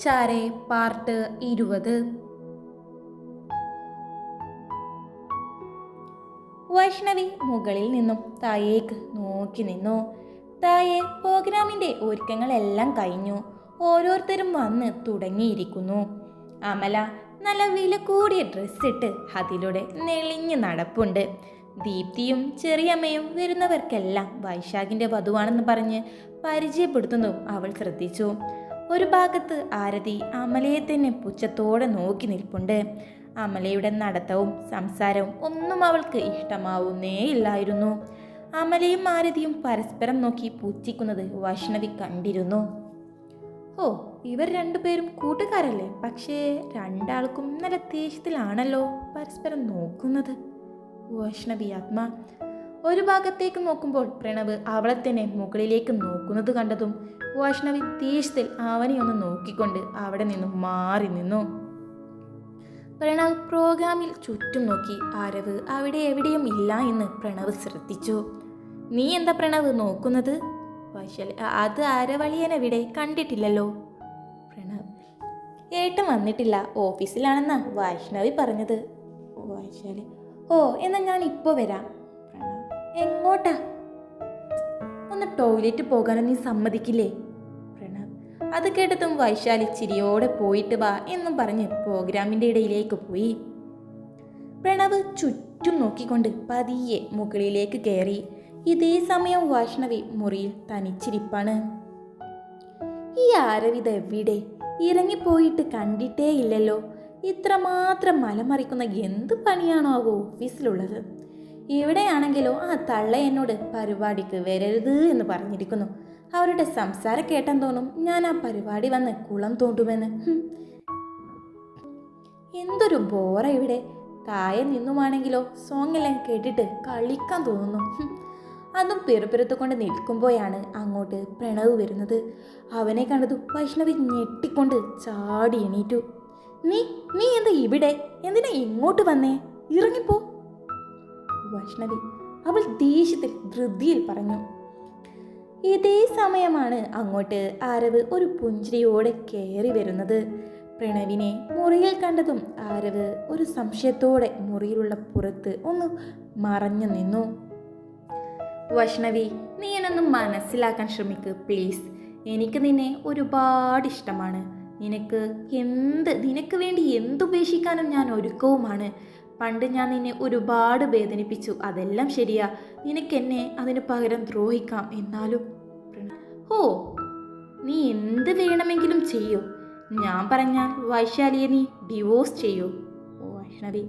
ചാരെ പാർട്ട് ഇരുപത്. വൈഷ്ണവി മുകളിൽ നിന്നും തായേക്ക് നോക്കി നിന്നു. തായെ പ്രോഗ്രാമിന്റെ ഒരുക്കങ്ങളെല്ലാം കഴിഞ്ഞു. ഓരോരുത്തരും വന്ന് തുടങ്ങിയിരിക്കുന്നു. അമല നല്ല വില കൂടിയ ഡ്രസ്സിട്ട് അതിലൂടെ നെളിഞ്ഞു നടപ്പുണ്ട്. ദീപ്തിയും ചെറിയമ്മയും വരുന്നവർക്കെല്ലാം വൈശാഖിന്റെ വധുവാണെന്ന് പറഞ്ഞ് പരിചയപ്പെടുത്തുന്നു അവൾ ശ്രദ്ധിച്ചു. ഒരു ഭാഗത്ത് ആരതി അമലയെ തന്നെ പുച്ഛത്തോടെ നോക്കി നിൽപ്പുണ്ട്. അമലയുടെ നടത്തവും സംസാരവും ഒന്നും അവൾക്ക് ഇഷ്ടമാവുന്നേ ഇല്ലായിരുന്നു അമലയും ആരതിയും പരസ്പരം നോക്കി പുച്ഛിക്കുന്നത് വൈഷ്ണവി കണ്ടിരുന്നു. ഓ ഇവർ രണ്ടുപേരും കൂട്ടുകാരല്ലേ? പക്ഷേ രണ്ടാൾക്കും നല്ല ദേഷ്യത്തിലാണല്ലോ പരസ്പരം നോക്കുന്നത്. വൈഷ്ണവി ഒരു ഭാഗത്തേക്ക് നോക്കുമ്പോൾ പ്രണവ് അവളെ തന്നെ മുകളിലേക്ക് നോക്കുന്നത് കണ്ടതും വൈഷ്ണവി ദേഷ്യത്തിൽ അവനെ ഒന്ന് നോക്കിക്കൊണ്ട് അവിടെ നിന്നും മാറി നിന്നു. പ്രണവ് പ്രോഗ്രാമിൽ ചുറ്റും നോക്കി ആരവ് അവിടെ എവിടെയും ഇല്ല എന്ന് പ്രണവ് ശ്രദ്ധിച്ചു. നീ എന്താ പ്രണവ് നോക്കുന്നത്? വൈശാലി "അ- അത് അരവളിയനെവിടെ കണ്ടിട്ടില്ലല്ലോ? പ്രണവ്. ഏട്ടൻ വന്നിട്ടില്ല ഓഫീസിലാണെന്നാ വൈഷ്ണവി പറഞ്ഞത്. വൈശാലി ഓ എന്നാൽ ഞാൻ ഇപ്പോൾ വരാം. എങ്ങോട്ടാ? ഒന്ന് ടോയ്ലറ്റ് പോകാനും നീ സമ്മതിക്കില്ലേ? പ്രണവ് അത് കേട്ടതും വൈശാലി ചിരിയോടെ പോയിട്ട് വാ എന്നും പറഞ്ഞ് പ്രോഗ്രാമിന്റെ ഇടയിലേക്ക് പോയി. പ്രണവ് ചുറ്റും നോക്കിക്കൊണ്ട് പതിയെ മുകളിലേക്ക് കയറി. ഇതേ സമയം വൈഷ്ണവി മുറിയിൽ തനിച്ചിരിപ്പാണ്. ഈ ആരവിത് എവിടെ? ഇറങ്ങിപ്പോയിട്ട് കണ്ടിട്ടേ ഇല്ലല്ലോ. ഇത്രമാത്രം മലമറിക്കുന്ന എന്ത് പണിയാണോ ഓഫീസിലുള്ളത്? ഇവിടെയാണെങ്കിലോ ആ തള്ള എന്നോട് പരിപാടിക്ക് വരരുത് എന്ന് പറഞ്ഞിരിക്കുന്നു. അവരുടെ സംസാരം കേട്ടാൻ തോന്നും ഞാൻ ആ പരിപാടി വന്ന് കുളം തോണ്ടുമെന്ന്. എന്തൊരു ബോറ ഇവിടെ. താഴെ നിന്നുമാണെങ്കിലോ സോങ് എല്ലാം കേട്ടിട്ട് കളിക്കാൻ തോന്നുന്നു. അതും പിറപ്പിറത്തുകൊണ്ട് നിൽക്കുമ്പോഴാണ് അങ്ങോട്ട് പ്രണവ് വരുന്നത്. അവനെ കണ്ടതു വൈഷ്ണവി ഞെട്ടിക്കൊണ്ട് ചാടി എണീറ്റു. നീ നീ എന്താ ഇവിടെ? എന്തിനാ ഇങ്ങോട്ട് വന്നേ? ഇറങ്ങിപ്പോ. വൈഷ്ണവി. അവൾ ദേഷ്യത്തിൽ ധൃതിയിൽ പറഞ്ഞു ഇതേ സമയമാണ് അങ്ങോട്ട് ആരവ് ഒരു പുഞ്ചിരിയോടെ കയറി വരുന്നത്. പ്രണവിനെ മുറിയിൽ കണ്ടതും ആരവ് ഒരു സംശയത്തോടെ മുറിയിലുള്ള പുറത്ത് ഒന്ന് മറഞ്ഞു നിന്നു. വൈഷ്ണവി നീ എന്നൊന്ന് മനസ്സിലാക്കാൻ ശ്രമിക്ക് പ്ലീസ്. എനിക്ക് നിന്നെ ഒരുപാട് ഇഷ്ടമാണ്. നിനക്ക് എന്ത് നിനക്ക് വേണ്ടി എന്തുപേക്ഷിക്കാനും ഞാൻ ഒരുക്കവുമാണ്. പണ്ട് ഞാൻ നിന്നെ ഒരുപാട് വേദനിപ്പിച്ചു. അതെല്ലാം ശരിയാ. നിനക്കെന്നെ അതിന് പകരം ദ്രോഹിക്കാം എന്നാലും. ഹോ നീ എന്ത് വേണമെങ്കിലും ചെയ്യൂ. ഞാൻ പറഞ്ഞാൽ വൈശാലിയെ നീ ഡിവോഴ്സ് ചെയ്യൂ. ഓ വൈഷ്ണവി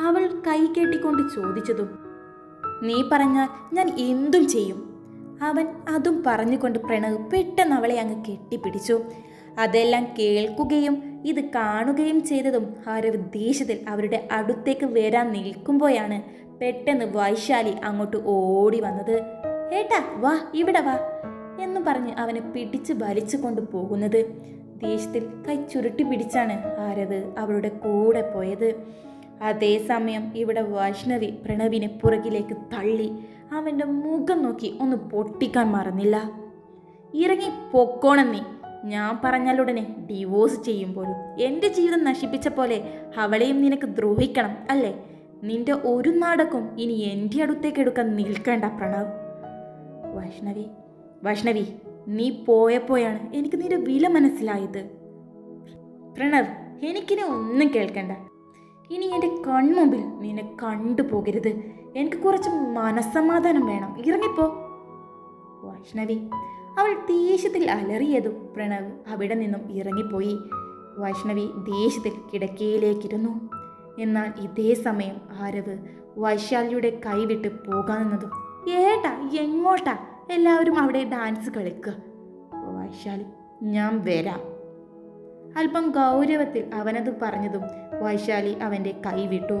അവൾ കൈ കെട്ടിക്കൊണ്ട് ചോദിച്ചതും നീ പറഞ്ഞാൽ ഞാൻ എന്തും ചെയ്യും. അവൻ അതും പറഞ്ഞുകൊണ്ട് പ്രണവ് പെട്ടെന്ന് അവളെ അങ്ങ് കെട്ടിപ്പിടിച്ചു. അതെല്ലാം കേൾക്കുകയും ഇത് കാണുകയും ചെയ്തതും ആരവ് ദേഷ്യത്തിൽ അവരുടെ അടുത്തേക്ക് വരാൻ നിൽക്കുമ്പോഴാണ് പെട്ടെന്ന് വൈശാലി അങ്ങോട്ട് ഓടി വന്നത്. ഏട്ടാ വാ ഇവിടെ വാ എന്ന് പറഞ്ഞ് അവനെ പിടിച്ച് വലിച്ചു കൊണ്ട് പോകുന്നത്. ദേഷ്യത്തിൽ കൈ ചുരുട്ടി പിടിച്ചാണ് ആരവ് അവളുടെ കൂടെ പോയത്. അതേസമയം ഇവിടെ വൈഷ്ണവി പ്രണവിനെ പുറകിലേക്ക് തള്ളി അവന്റെ മുഖം നോക്കി ഒന്ന് പൊട്ടിക്കാൻ മറന്നില്ല. ഇറങ്ങി പൊക്കോണം നീ ഞാൻ പറഞ്ഞാലുടനെ ഡിവോഴ്സ് ചെയ്യുമ്പോഴും എന്റെ ജീവിതം നശിപ്പിച്ച പോലെ അവളെയും നിനക്ക് ദ്രോഹിക്കണം അല്ലേ? നിന്റെ ഒരു നാടകം ഇനി എന്റെ അടുത്തേക്ക് എടുക്കാൻ നിൽക്കേണ്ട പ്രണവ്. വൈഷ്ണവി വൈഷ്ണവി നീ പോയപ്പോഴാണ് എനിക്ക് നിന്റെ വില മനസ്സിലായത്. പ്രണവ് എനിക്കിനെ ഒന്നും കേൾക്കണ്ട. ഇനി എന്റെ കൺമുമ്പിൽ നിന്നെ കണ്ടുപോകരുത് എനിക്ക് കുറച്ച് മനസ്സമാധാനം വേണം. ഇറങ്ങിപ്പോ. വൈഷ്ണവി അവൾ ദേഷ്യത്തിൽ അലറിയതും പ്രണവ് അവിടെ നിന്നും ഇറങ്ങിപ്പോയി. വൈഷ്ണവി ദേഷ്യത്തിൽ കിടക്കയിലേക്കിരുന്നു. എന്നാൽ ഇതേ സമയം ആരവ് വൈശാലിയുടെ കൈവിട്ട് പോകാൻ നിന്നതും ഏട്ടാ എങ്ങോട്ടാ? എല്ലാവരും അവിടെ ഡാൻസ് കളിക്കുക വൈശാലി ഞാൻ വരാം. അല്പം ഗൗരവത്തിൽ അവനത് പറഞ്ഞതും വൈശാലി അവന്റെ കൈവിട്ടു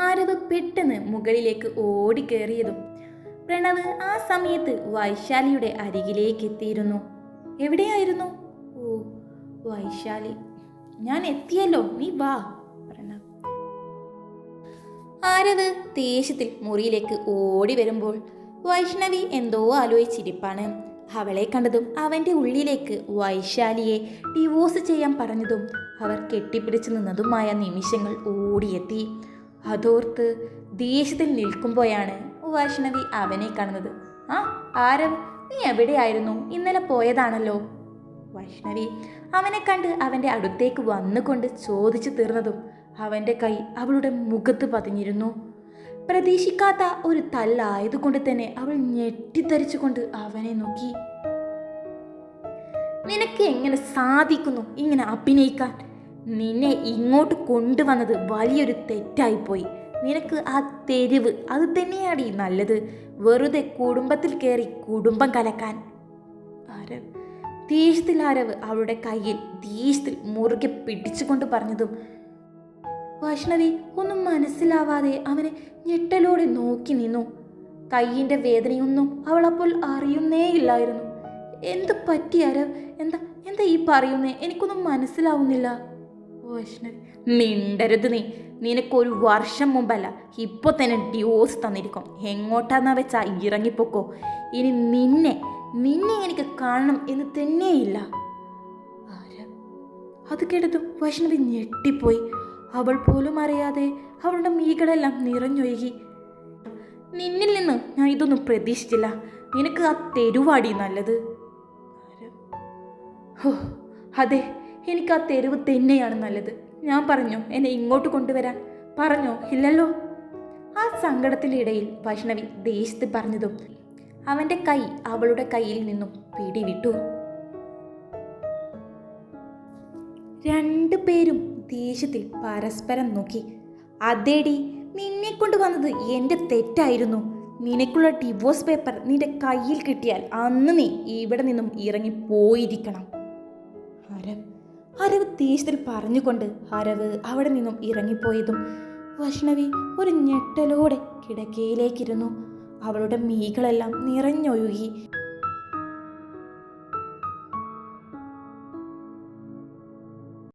ആരവ് പെട്ടെന്ന് മുകളിലേക്ക് ഓടിക്കേറിയതും പ്രണവ് ആ സമയത്ത് വൈശാലിയുടെ അരികിലേക്ക് എത്തിയിരുന്നു എവിടെയായിരുന്നു? ഓ വൈശാലി. ഞാൻ എത്തിയല്ലോ. നീ വാ പ്രണവ്. ആരവ് ദേഷ്യത്തിൽ മുറിയിലേക്ക് ഓടി വരുമ്പോൾ വൈഷ്ണവി എന്തോ ആലോചിച്ചിരിപ്പാണ്. അവളെ കണ്ടതും അവന്റെ ഉള്ളിലേക്ക് വൈശാലിയെ ഡിവോഴ്സ് ചെയ്യാൻ പറഞ്ഞതും അവർ കെട്ടിപ്പിടിച്ചു നിന്നതുമായ നിമിഷങ്ങൾ ഓടിയെത്തി. അതോർത്ത് ദേഷ്യത്തിൽ നിൽക്കുമ്പോഴാണ് വൈഷ്ണവി അവനെ കാണുന്നത്. ആ ആരവ് നീ എവിടെയായിരുന്നു? ഇന്നലെ പോയതാണല്ലോ. വൈഷ്ണവി അവനെ കണ്ട് അവന്റെ അടുത്തേക്ക് വന്നുകൊണ്ട് ചോദിച്ചു തീർന്നതും അവന്റെ കൈ അവളുടെ മുഖത്ത് പതിഞ്ഞിരുന്നു. പ്രതീക്ഷിക്കാത്ത ഒരു തല്ലായതുകൊണ്ട് തന്നെ അവൾ ഞെട്ടിത്തരിച്ചുകൊണ്ട് അവനെ നോക്കി. നിനക്ക് എങ്ങനെ സാധിക്കുന്നു ഇങ്ങനെ അഭിനയിക്കാൻ? നിന്നെ ഇങ്ങോട്ട് കൊണ്ടുവന്നത് വലിയൊരു തെറ്റായിപ്പോയി. നിനക്ക് ആ തെരുവ് അത് തന്നെയാണ് ഈ നല്ലത്. വെറുതെ കുടുംബത്തിൽ കയറി കുടുംബം കലക്കാൻ. ആരവ് ദേഷ്യത്തിൽ ആരവ് അവളുടെ കയ്യിൽ ദേഷ്യത്തിൽ മുറുകെ പിടിച്ചുകൊണ്ട് പറഞ്ഞതും വൈഷ്ണവി ഒന്നും മനസ്സിലാവാതെ അവനെ ഞെട്ടലോടെ നോക്കി നിന്നു. കയ്യിന്റെ വേദനയൊന്നും അവൾ അപ്പോൾ അറിയുന്നേയില്ലായിരുന്നു. എന്ത് പറ്റി അരവ് എന്താ എന്താ ഈ പറയുന്നേ? എനിക്കൊന്നും മനസ്സിലാവുന്നില്ല. മിണ്ടരുത് നീ. നിനക്കൊരു വർഷം മുമ്പല്ല ഇപ്പോൾ തന്നെ ഡിവോഴ്സ് തന്നിരിക്കും. എങ്ങോട്ടാന്നാ വെച്ചാ ഇറങ്ങിപ്പോക്കോ. ഇനി നിന്നെ നിന്നെ എനിക്ക് കാണണം എന്ന് തന്നെയില്ല. അത് കേട്ടതും വൈഷ്ണവി ഞെട്ടിപ്പോയി. അവൾ പോലും അറിയാതെ അവളുടെ മീകളെല്ലാം നിറഞ്ഞൊഴുകി. നിന്നിൽ നിന്ന് ഞാൻ ഇതൊന്നും പ്രതീക്ഷിച്ചില്ല. നിനക്ക് ആ തെരുവാടി നല്ലത്. ഹോ അതെ എനിക്ക് ആ തെരുവ് തന്നെയാണ് നല്ലത്. ഞാൻ പറഞ്ഞോ എന്നെ ഇങ്ങോട്ട് കൊണ്ടുവരാൻ. പറഞ്ഞോ ഇല്ലല്ലോ. ആ സങ്കടത്തിനിടയിൽ വൈഷ്ണവി ദേശത്ത് പറഞ്ഞതും അവന്റെ കൈ അവളുടെ കയ്യിൽ നിന്നും പിടിവിട്ടു. രണ്ടുപേരും ദേഷ്യത്തിൽ പരസ്പരം നോക്കി. അതേടി നിന്നെ കൊണ്ട് വന്നത് എന്റെ തെറ്റായിരുന്നു. നിനക്കുള്ള ഡിവോഴ്സ് പേപ്പർ നിന്റെ കയ്യിൽ കിട്ടിയാൽ അന്ന് നീ ഇവിടെ നിന്നും ഇറങ്ങി പോയിരിക്കണം അരവ് അരവ് ദേഷ്യത്തിൽ പറഞ്ഞുകൊണ്ട് അരവ് അവിടെ നിന്നും ഇറങ്ങിപ്പോയതും വൈഷ്ണവി ഒരു ഞെട്ടലോടെ കിടക്കയിലേക്കിരുന്നു. അവളുടെ മീകളെല്ലാം നിറഞ്ഞൊഴുകി.